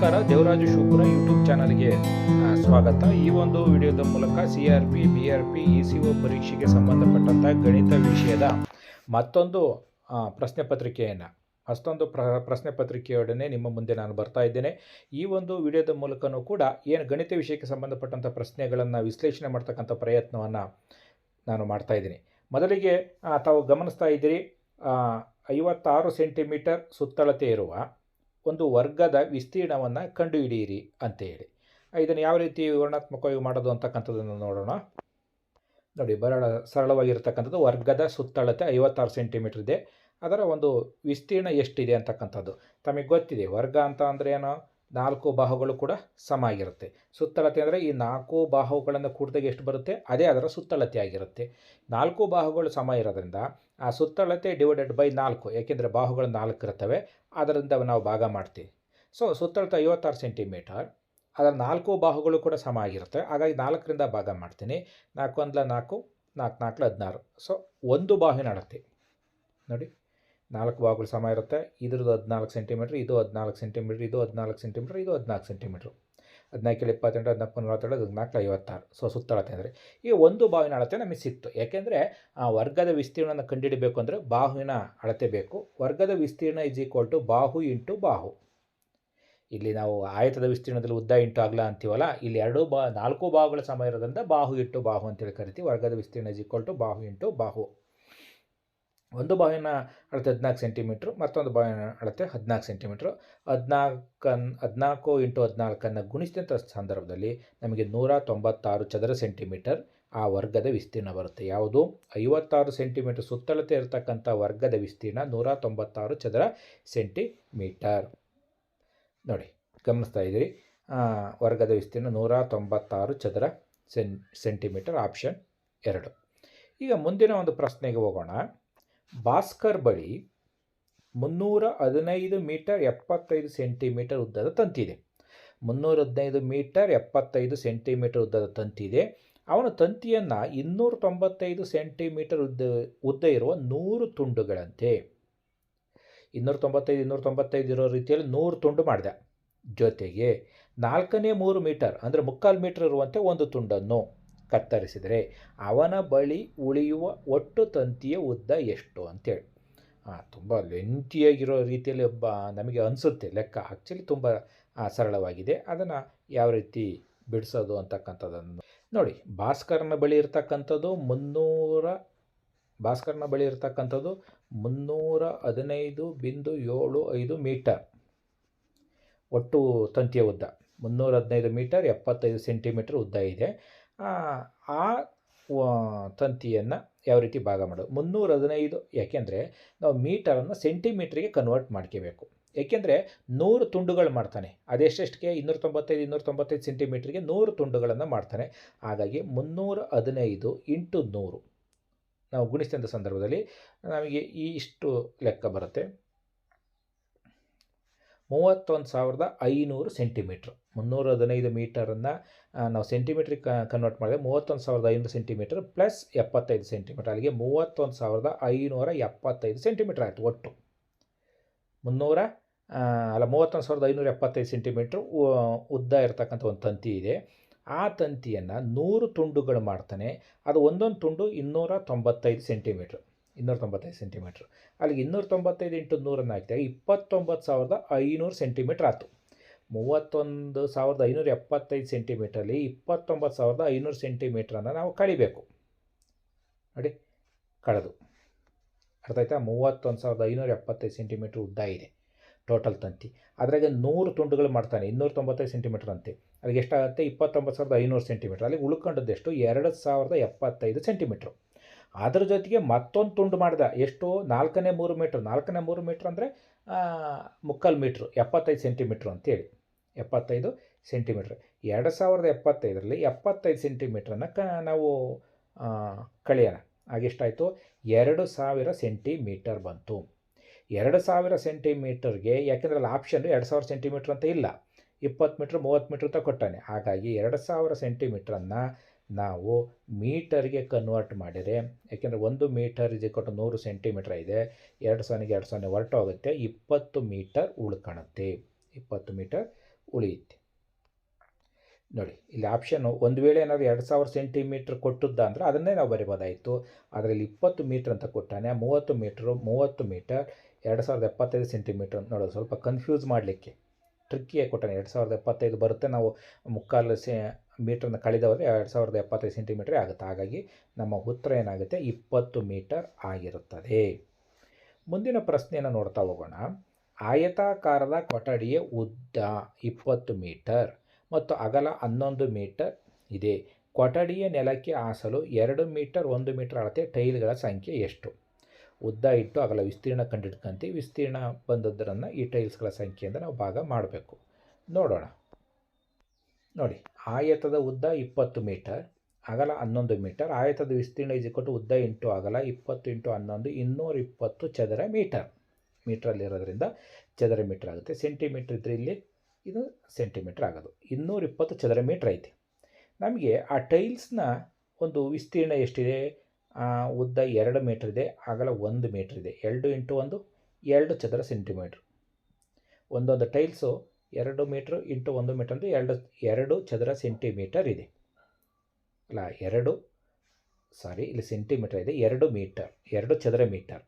ನಮಸ್ಕಾರ, ದೇವರಾಜು ಶುಕ್ರ ಯೂಟ್ಯೂಬ್ ಚಾನಲ್ಗೆ ಸ್ವಾಗತ. ಈ ಒಂದು ವಿಡಿಯೋದ ಮೂಲಕ C R P, B R P E C O ಪರೀಕ್ಷೆಗೆ ಸಂಬಂಧಪಟ್ಟಂಥ ಗಣಿತ ವಿಷಯದ ಮತ್ತೊಂದು ಪ್ರಶ್ನೆ ಪತ್ರಿಕೆಯನ್ನು. ಅಷ್ಟೊಂದು ಪ್ರ, ಪ್ರಶ್ನೆ ಪತ್ರಿಕೆಯೊಡನೆ ನಿಮ್ಮ ಮುಂದೆ ನಾನು ಬರ್ತಾ ಇದ್ದೇನೆ. ಈ ಒಂದು ವಿಡಿಯೋದ ಮೂಲಕನೂ ಕೂಡ ಏನು ಗಣಿತ ವಿಷಯಕ್ಕೆ ಸಂಬಂಧಪಟ್ಟಂಥ ಪ್ರಶ್ನೆಗಳನ್ನು ವಿಶ್ಲೇಷಣೆ ಮಾಡ್ತಕ್ಕಂಥ ಪ್ರಯತ್ನವನ್ನು ನಾನು ಮಾಡ್ತಾ ಇದ್ದೀನಿ. ಮೊದಲಿಗೆ ತಾವು ಗಮನಿಸ್ತಾ ಇದ್ದೀರಿ ಐವತ್ತಾರು ಸೆಂಟಿಮೀಟರ್ ಸುತ್ತಳತೆ ಇರುವ ಒಂದು ವರ್ಗದ ವಿಸ್ತೀರ್ಣವನ್ನು ಕಂಡುಹಿಡಿಯಿರಿ ಅಂತೇಳಿ. ಇದನ್ನು ಯಾವ ರೀತಿ ವಿವರಣಾತ್ಮಕವಾಗಿ ಮಾಡೋದು ಅಂತಕ್ಕಂಥದ್ದನ್ನು ನೋಡೋಣ. ನೋಡಿ ಬರಳ ಸರಳವಾಗಿರ್ತಕ್ಕಂಥದ್ದು, ವರ್ಗದ ಸುತ್ತಳತೆ ಐವತ್ತಾರು ಸೆಂಟಿಮೀಟರ್ ಇದೆ. ಅದರ ಒಂದು ವಿಸ್ತೀರ್ಣ ಎಷ್ಟಿದೆ ಅಂತಕ್ಕಂಥದ್ದು. ತಮಗೆ ಗೊತ್ತಿದೆ, ವರ್ಗ ಅಂತ ಏನು? ನಾಲ್ಕು ಬಾಹುಗಳು ಕೂಡ ಸಮ ಆಗಿರುತ್ತೆ. ಸುತ್ತಳತೆ ಅಂದರೆ ಈ ನಾಲ್ಕು ಬಾಹುಗಳನ್ನು ಕೂಡಿದಾಗ ಎಷ್ಟು ಬರುತ್ತೆ? ಅದೇ ಅದರ ಸುತ್ತಳತೆ ಆಗಿರುತ್ತೆ. ನಾಲ್ಕು ಬಾಹುಗಳು ಸಮ ಇರೋದ್ರಿಂದ ಆ ಸುತ್ತಳತೆ ಡಿವೈಡೆಡ್ ಬೈ ನಾಲ್ಕು, ಏಕೆಂದರೆ ಬಾಹುಗಳು ನಾಲ್ಕು ಇರ್ತವೆ ಅದರಿಂದ ನಾವು ಭಾಗ ಮಾಡ್ತೀವಿ. ಸೊ ಸುತ್ತಳತೆ ಐವತ್ತಾರು ಸೆಂಟಿಮೀಟರ್ ಅದರ ನಾಲ್ಕು ಬಾಹುಗಳು ಕೂಡ ಸಮ ಆಗಿರುತ್ತೆ. ಹಾಗಾಗಿ ನಾಲ್ಕರಿಂದ ಭಾಗ ಮಾಡ್ತೀನಿ. ನಾಲ್ಕು ಒಂದ್ಲ ನಾಲ್ಕು ನಾಲ್ಕು ನಾಲ್ಕು ಹದಿನಾರು. ಸೊ ಒಂದು ಬಾಹುವಿನ ಅಳತೆ ನೋಡಿ. ನಾಲ್ಕು ಬಾಹುಗಳು ಸಮ ಇರುತ್ತೆ. ಇದ್ರದ್ದು ಹದಿನಾಲ್ಕು ಸೆಂಟಿಮೀಟ್ರ್ ಇದು ಹದಿನಾಲ್ಕು ಸೆಂಟಿಮೀಟ್ರ್ ಇದು ಹದಿನಾಲ್ಕು ಸೆಂಟಿಮೀಟ್ರ್ ಇದು ಹದಿನಾಲ್ಕು ಸೆಂಟಿಮೀಟ್ರ್ ಹದಿನಾಲ್ಕು ಇಪ್ಪತ್ತೆಂಟು ಹದಿನಾಲ್ಕು ನಲವತ್ತೆರಡು ಹದಿನಾಲ್ಕು, ಐವತ್ತಾರು. ಸೊ ಸುತ್ತಳತೆ ಅಂದರೆ. ಈ ಒಂದು ಬಾವಿನ ಅಳತೆ ನಮಗೆ ಸಿಕ್ತು. ಯಾಕೆಂದರೆ, ಆ ವರ್ಗದ ವಿಸ್ತೀರ್ಣನ ಕಂಡುಹಿಡಬೇಕು ಅಂದರೆ ಬಾಹುವಿನ ಅಳತೆ ಬೇಕು. ವರ್ಗದ ವಿಸ್ತೀರ್ಣ ಇಸ್ ಈಕ್ವಲ್ ಟು ಬಾಹು ಇಂಟು ಬಾಹು. ಇಲ್ಲಿ ನಾವು ಆಯತದ ವಿಸ್ತೀರ್ಣದಲ್ಲಿ ಉದ್ದ ಇಂಟು ಅಗಲ ಅಂತೀವಲ್ಲ, ಇಲ್ಲಿ ಎರಡು ಬಾ, ನಾಲ್ಕು ಬಾಹುಗಳ ಸಮ ಇರೋದ್ರಿಂದ ಬಾಹು ಇಟ್ಟು ಬಾಹು ಅಂತೇಳಿ ಕರಿತೀವಿ. ವರ್ಗದ ವಿಸ್ತೀರ್ಣ ಇಸ್ ಈಕ್ವಲ್ ಟು ಬಾಹು ಇಂಟು ಬಾಹು. ಒಂದು ಬಾವಿನ ಅಳತೆ ಹದಿನಾಲ್ಕು ಸೆಂಟಿಮೀಟ್ರು, ಮತ್ತೊಂದು ಬಾವಿನ ಅಳತೆ ಹದಿನಾಲ್ಕು ಸೆಂಟಿಮೀಟ್ರು. ಹದಿನಾಲ್ಕನ್, ಹದಿನಾಲ್ಕು ಇಂಟು ಹದಿನಾಲ್ಕನ್ನು ಗುಣಿಸಿದಂಥ ಸಂದರ್ಭದಲ್ಲಿ ನಮಗೆ ನೂರ ತೊಂಬತ್ತಾರು ಚದರ ಸೆಂಟಿಮೀಟರ್ ಆ ವರ್ಗದ ವಿಸ್ತೀರ್ಣ ಬರುತ್ತೆ. ಯಾವುದು? ಐವತ್ತಾರು ಸೆಂಟಿಮೀಟರ್ ಸುತ್ತಳತೆ ಇರತಕ್ಕಂಥ ವರ್ಗದ ವಿಸ್ತೀರ್ಣ ನೂರ ತೊಂಬತ್ತಾರು ಚದರ ಸೆಂಟಿಮೀಟರ್. ನೋಡಿ, ಗಮನಿಸ್ತಾ ಇದ್ದೀರಿ. ವರ್ಗದ ವಿಸ್ತೀರ್ಣ ನೂರ ತೊಂಬತ್ತಾರು ಚದರ ಸೆನ್, ಸೆಂಟಿಮೀಟರ್ ಆಪ್ಷನ್ ಎರಡು. ಈಗ ಮುಂದಿನ ಒಂದು ಪ್ರಶ್ನೆಗೆ ಹೋಗೋಣ. ಭಾಸ್ಕರ್ ಬಳಿ ಮುನ್ನೂರ ಹದಿನೈದು ಮೀಟರ್ ಎಪ್ಪತ್ತೈದು ಸೆಂಟಿಮೀಟರ್ ಉದ್ದದ ತಂತಿದೆ. ಮುನ್ನೂರ ಹದಿನೈದು ಮೀಟರ್ ಎಪ್ಪತ್ತೈದು ಸೆಂಟಿಮೀಟರ್ ಉದ್ದದ ತಂತಿದೆ. ಅವನ ತಂತಿಯನ್ನು ಇನ್ನೂರ ತೊಂಬತ್ತೈದು ಸೆಂಟಿಮೀಟರ್ ಉದ್ದ ಉದ್ದ ಇರುವ ನೂರು ತುಂಡುಗಳಂತೆ. ಇನ್ನೂರ ತೊಂಬತ್ತೈದು ಇನ್ನೂರ ತೊಂಬತ್ತೈದು ಇರೋ ರೀತಿಯಲ್ಲಿ ನೂರು ತುಂಡು ಮಾಡಿದೆ. ಜೊತೆಗೆ ನಾಲ್ಕನೇ ಮೂರು ಮೀಟರ್ ಅಂದರೆ ಮುಕ್ಕಾಲು ಮೀಟರ್ ಇರುವಂತೆ ಒಂದು ತುಂಡನ್ನು. ಕತ್ತರಿಸಿದರೆ ಅವನ ಬಳಿ ಉಳಿಯುವ ಒಟ್ಟು ತಂತಿಯ ಉದ್ದ ಎಷ್ಟು ಅಂತೇಳಿ. ತುಂಬ ಲೆಂತಿಯಾಗಿರೋ ರೀತಿಯಲ್ಲಿ ಒಬ್ಬ ನಮಗೆ ಅನಿಸುತ್ತೆ ಲೆಕ್ಕ. ಆ್ಯಕ್ಚುಲಿ ತುಂಬ ಸರಳವಾಗಿದೆ. ಅದನ್ನು ಯಾವ ರೀತಿ ಬಿಡಿಸೋದು ಅಂತಕ್ಕಂಥದ್ದನ್ನು ನೋಡಿ. ಭಾಸ್ಕರನ ಬಳಿ ಇರತಕ್ಕಂಥದ್ದು ಮುನ್ನೂರ, ಭಾಸ್ಕರನ ಬಳಿ ಇರತಕ್ಕಂಥದ್ದು ಮುನ್ನೂರ ಹದಿನೈದು ಬಿಂದು ಏಳು ಐದು ಮೀಟರ್. ಒಟ್ಟು ತಂತಿಯ ಉದ್ದ ಮುನ್ನೂರ ಹದಿನೈದು ಮೀಟರ್, ಎಪ್ಪತ್ತೈದು ಸೆಂಟಿಮೀಟರ್ ಉದ್ದ ಇದೆ. ಆ ತಂತಿಯನ್ನು ಯಾವ ರೀತಿ ಭಾಗ ಮಾಡೋದು ಮುನ್ನೂರ ಹದಿನೈದು. ಯಾಕೆಂದರೆ ನಾವು ಮೀಟರನ್ನು ಸೆಂಟಿಮೀಟ್ರಿಗೆ ಕನ್ವರ್ಟ್ ಮಾಡ್ಕೋಬೇಕು. ಏಕೆಂದರೆ ನೂರು ತುಂಡುಗಳು ಮಾಡ್ತಾನೆ. ಅದೆಷ್ಟೆಷ್ಟಕ್ಕೆ? ಇನ್ನೂರ ತೊಂಬತ್ತೈದು ಇನ್ನೂರ ತೊಂಬತ್ತೈದು ಸೆಂಟಿಮೀಟ್ರಿಗೆ ನೂರು ತುಂಡುಗಳನ್ನು ಮಾಡ್ತಾನೆ. ಹಾಗಾಗಿ ಮುನ್ನೂರ ಹದಿನೈದು ಇಂಟು ನೂರು. ನಾವು ಗುಣಿಸಿದಂಥ ಸಂದರ್ಭದಲ್ಲಿ ನಮಗೆ ಈ ಇಷ್ಟು ಲೆಕ್ಕ ಬರುತ್ತೆ. ಮೂವತ್ತೊಂದು ಸಾವಿರದ ಐನೂರು ಸೆಂಟಿಮೀಟ್ರ್. ಮುನ್ನೂರ ಹದಿನೈದು ಮೀಟರನ್ನು ನಾವು ಸೆಂಟಿಮೀಟ್ರ್ ಕನ್ವರ್ಟ್ ಮಾಡಿದ್ರೆ ಮೂವತ್ತೊಂದು ಸಾವಿರದ ಐನೂರು ಸೆಂಟಿಮೀಟರ್ ಪ್ಲಸ್ ಎಪ್ಪತ್ತೈದು ಸೆಂಟಿಮೀಟರ್. ಅಲ್ಲಿಗೆ ಮೂವತ್ತೊಂದು ಸಾವಿರದ ಐನೂರ ಎಪ್ಪತ್ತೈದು ಸೆಂಟಿಮೀಟರ್ ಆಯಿತು ಒಟ್ಟು. ಮುನ್ನೂರ ಅಲ್ಲ, ಮೂವತ್ತೊಂದು ಸಾವಿರದ ಐನೂರ ಎಪ್ಪತ್ತೈದು ಸೆಂಟಿಮೀಟ್ರ್ ಉದ್ದ ಇರತಕ್ಕಂಥ ಒಂದು ತಂತಿ ಇದೆ. ಆ ತಂತಿಯನ್ನು ನೂರು ತುಂಡುಗಳು ಮಾಡ್ತಾನೆ. ಅದು ಒಂದೊಂದು ತುಂಡು ಇನ್ನೂರ ತೊಂಬತ್ತೈದು ಸೆಂಟಿಮೀಟ್ರ್. ಇನ್ನೂರ ತೊಂಬತ್ತೈದು ಸೆಂಟಿಮೀಟ್ರ್ ಅಲ್ಲಿಗೆ ಇನ್ನೂರ ತೊಂಬತ್ತೈದು ಇಂಟು ನೂರನ್ನು ಹಾಕಿದಾಗ ಇಪ್ಪತ್ತೊಂಬತ್ತು ಸಾವಿರದ ಐನೂರು ಸೆಂಟಿಮೀಟ್ರ್ ಆಯಿತು. ಮೂವತ್ತೊಂದು ಸಾವಿರದ ಐನೂರ ಎಪ್ಪತ್ತೈದು ಸೆಂಟಿಮೀಟ್ರಲ್ಲಿ ಇಪ್ಪತ್ತೊಂಬತ್ತು ಸಾವಿರದ ಐನೂರು ಸೆಂಟಿಮೀಟ್ರನ್ನು ನಾವು ಕಳಿಬೇಕು. ನೋಡಿ, ಕಳೆದು. ಅರ್ಥ ಆಯ್ತಾ? ಮೂವತ್ತೊಂದು ಸಾವಿರದ ಐನೂರ ಎಪ್ಪತ್ತೈದು ಸೆಂಟಿಮೀಟ್ರ್ ಉದ್ದ ಇದೆ ಟೋಟಲ್ ತಂತಿ. ಅದ್ರಾಗೆ ನೂರು ತುಂಡುಗಳು ಮಾಡ್ತಾನೆ ಇನ್ನೂರ ತೊಂಬತ್ತೈದು ಸೆಂಟಿಮೀಟ್ರ್ ಅಂತೆ. ಅಲ್ಲಿಗೆ ಎಷ್ಟಾಗುತ್ತೆ? ಇಪ್ಪತ್ತೊಂಬತ್ತು ಸಾವಿರದ ಐನೂರು ಸೆಂಟಿಮೀಟ್ರ್ ಅಲ್ಲಿಗೆ ಉಳ್ಕೊಂಡದ್ದೆಷ್ಟು? ಎರಡು ಸಾವಿರದ ಎಪ್ಪತ್ತೈದು ಸೆಂಟಿಮೀಟ್ರು ಅದ್ರ ಜೊತೆಗೆ ಮತ್ತೊಂದು ತುಂಡು ಮಾಡಿದ. ಎಷ್ಟು? ನಾಲ್ಕನೇ ಮೂರು ಮೀಟ್ರ್. ನಾಲ್ಕನೇ ಮೂರು ಮೀಟ್ರ್ ಅಂದರೆ ಮುಕ್ಕಲ್ ಮೀಟ್ರ್, ಎಪ್ಪತ್ತೈದು ಸೆಂಟಿಮೀಟ್ರ್ ಅಂತೇಳಿ. ಎಪ್ಪತ್ತೈದು ಸೆಂಟಿಮೀಟ್ರ್. ಎರಡು ಸಾವಿರದ ಎಪ್ಪತ್ತೈದರಲ್ಲಿ ಎಪ್ಪತ್ತೈದು ಸೆಂಟಿಮೀಟ್ರನ್ನು ಕ, ನಾವು ಕಳೆಯೋಣ. ಆಗೆಷ್ಟಾಯಿತು? ಎರಡು ಸಾವಿರ ಸೆಂಟಿಮೀಟರ್ ಬಂತು. ಎರಡು ಸಾವಿರ ಸೆಂಟಿಮೀಟರ್ಗೆ, ಯಾಕೆಂದರೆ ಅಲ್ಲಿ ಆಪ್ಷನ್ ಎರಡು ಸಾವಿರ ಸೆಂಟಿಮೀಟ್ರ್ ಅಂತ ಇಲ್ಲ. ಇಪ್ಪತ್ತು ಮೀಟ್ರ್, ಮೂವತ್ತು ಮೀಟ್ರ್ ಅಂತ ಕೊಟ್ಟಾನೆ. ಹಾಗಾಗಿ ಎರಡು ಸಾವಿರ ಸೆಂಟಿಮೀಟ್ರನ್ನು ನಾವು ಮೀಟರ್ಗೆ ಕನ್ವರ್ಟ್ ಮಾಡಿದರೆ, ಯಾಕೆಂದರೆ ಒಂದು ಮೀಟರ್ ಇಸ್ ಕೊಟ್ಟು ನೂರು ಸೆಂಟಿಮೀಟ್ರ್ ಇದೆ, ಎರಡು ಸೊನ್ನೆಗೆ ಎರಡು ಸೊನ್ನೆ ಹೊರಟೋಗುತ್ತೆ ಇಪ್ಪತ್ತು ಮೀಟರ್ ಉಳ್ಕೊಳುತ್ತೆ ಇಪ್ಪತ್ತು ಮೀಟರ್ ಉಳಿಯುತ್ತೆ. ನೋಡಿ, ಇಲ್ಲಿ ಆಪ್ಷನ್ನು ಒಂದು ವೇಳೆ ಏನಾದರೂ ಎರಡು ಸಾವಿರ ಸೆಂಟಿಮೀಟ್ರ್ ಕೊಟ್ಟದ್ದ ಅಂದರೆ ಅದನ್ನೇ ನಾವು ಬರಿಬೋದಾಯಿತು. ಅದರಲ್ಲಿ ಇಪ್ಪತ್ತು ಮೀಟ್ರ್ ಅಂತ ಕೊಟ್ಟಾನೆ, ಮೂವತ್ತು ಮೀಟ್ರು, ಮೂವತ್ತು ಮೀಟರ್, ಎರಡು ಸಾವಿರದ ಎಪ್ಪತ್ತೈದು ಸೆಂಟಿಮೀಟ್ರ್ ನೋಡೋದು ಸ್ವಲ್ಪ ಕನ್ಫ್ಯೂಸ್ ಮಾಡಲಿಕ್ಕೆ. ಟ್ರಿಕ್ಕಿಯೇ ಕೊಟ್ಟಾನೆ, ಎರಡು ಸಾವಿರದ ಎಪ್ಪತ್ತೈದು ಬರುತ್ತೆ, ನಾವು ಮುಕ್ಕಾಲು ಸೆ ಮೀಟ್ರನ್ನ ಕಳೆದವರೆ ಎರಡು ಸಾವಿರದ ಎಪ್ಪತ್ತೈದು ಸೆಂಟಿಮೀಟ್ರೇ ಆಗುತ್ತೆ. ಹಾಗಾಗಿ ನಮ್ಮ ಉತ್ತರ ಏನಾಗುತ್ತೆ? ಇಪ್ಪತ್ತು ಮೀಟರ್ ಆಗಿರುತ್ತದೆ. ಮುಂದಿನ ಪ್ರಶ್ನೆಯನ್ನು ನೋಡ್ತಾ ಹೋಗೋಣ. ಆಯತಾಕಾರದ ಕೊಠಡಿಯ ಉದ್ದ ಇಪ್ಪತ್ತು ಮೀಟರ್ ಮತ್ತು ಅಗಲ ಹನ್ನೊಂದು ಮೀಟರ್ ಇದೆ. ಕೊಠಡಿಯ ನೆಲಕ್ಕೆ ಹಾಸಲು ಎರಡು ಮೀಟರ್, ಒಂದು ಮೀಟರ್ ಅಳತೆ ಟೈಲ್ಗಳ ಸಂಖ್ಯೆ ಎಷ್ಟು? ಉದ್ದ ಇಟ್ಟು ಅಗಲ ವಿಸ್ತೀರ್ಣ ಕಂಡಿಡ್ಕಂತೀವಿ ವಿಸ್ತೀರ್ಣ ಬಂದದ್ದರನ್ನು ಈ ಟೈಲ್ಸ್ಗಳ ಸಂಖ್ಯೆಯಿಂದ ನಾವು ಭಾಗ ಮಾಡಬೇಕು. ನೋಡೋಣ. ನೋಡಿ. ಆಯತದ ಉದ್ದ ಇಪ್ಪತ್ತು ಮೀಟರ್, ಅಗಲ ಹನ್ನೊಂದು ಮೀಟರ್, ಆಯತದ ವಿಸ್ತೀರ್ಣ ಇಜಿಕೊಟ್ಟು ಉದ್ದ ಇಂಟು ಅಗಲ ಇಪ್ಪತ್ತು ಇಂಟು ಹನ್ನೊಂದು, ಇನ್ನೂರ ಇಪ್ಪತ್ತು ಚದರ ಮೀಟರ್. ಮೀಟ್ರಲ್ಲಿರೋದ್ರಿಂದ ಚದರ ಮೀಟರ್ ಆಗುತ್ತೆ. ಸೆಂಟಿಮೀಟ್ರ್ ಇದ್ದರೆ ಇಲ್ಲಿ ಇದು ಸೆಂಟಿಮೀಟ್ರ್ ಆಗೋದು. ಇನ್ನೂರ ಇಪ್ಪತ್ತು ಚದರ ಮೀಟ್ರ್ ಐತೆ. ನಮಗೆ ಆ ಟೈಲ್ಸ್ನ ಒಂದು ವಿಸ್ತೀರ್ಣ ಎಷ್ಟಿದೆ? ಉದ್ದ ಎರಡು ಮೀಟ್ರ್ ಇದೆ, ಅಗಲ ಒಂದು ಮೀಟ್ರ್ ಇದೆ. ಎರಡು ಇಂಟು ಒಂದು, ಎರಡು ಚದರ ಸೆಂಟಿಮೀಟ್ರ್ ಒಂದೊಂದು ಟೈಲ್ಸು ಎರಡು ಮೀಟ್ರ್ ಇಂಟು ಒಂದು ಮೀಟ್ರ್ ಅಂದರೆ ಎರಡು ಎರಡು ಚದರ ಸೆಂಟಿಮೀಟರ್ ಇದೆ. ಅಲ್ಲ, ಎರಡು, ಸಾರಿ, ಇಲ್ಲಿ ಸೆಂಟಿಮೀಟರ್ ಇದೆ. ಎರಡು ಮೀಟರ್, ಎರಡು ಚದರ ಮೀಟರ್.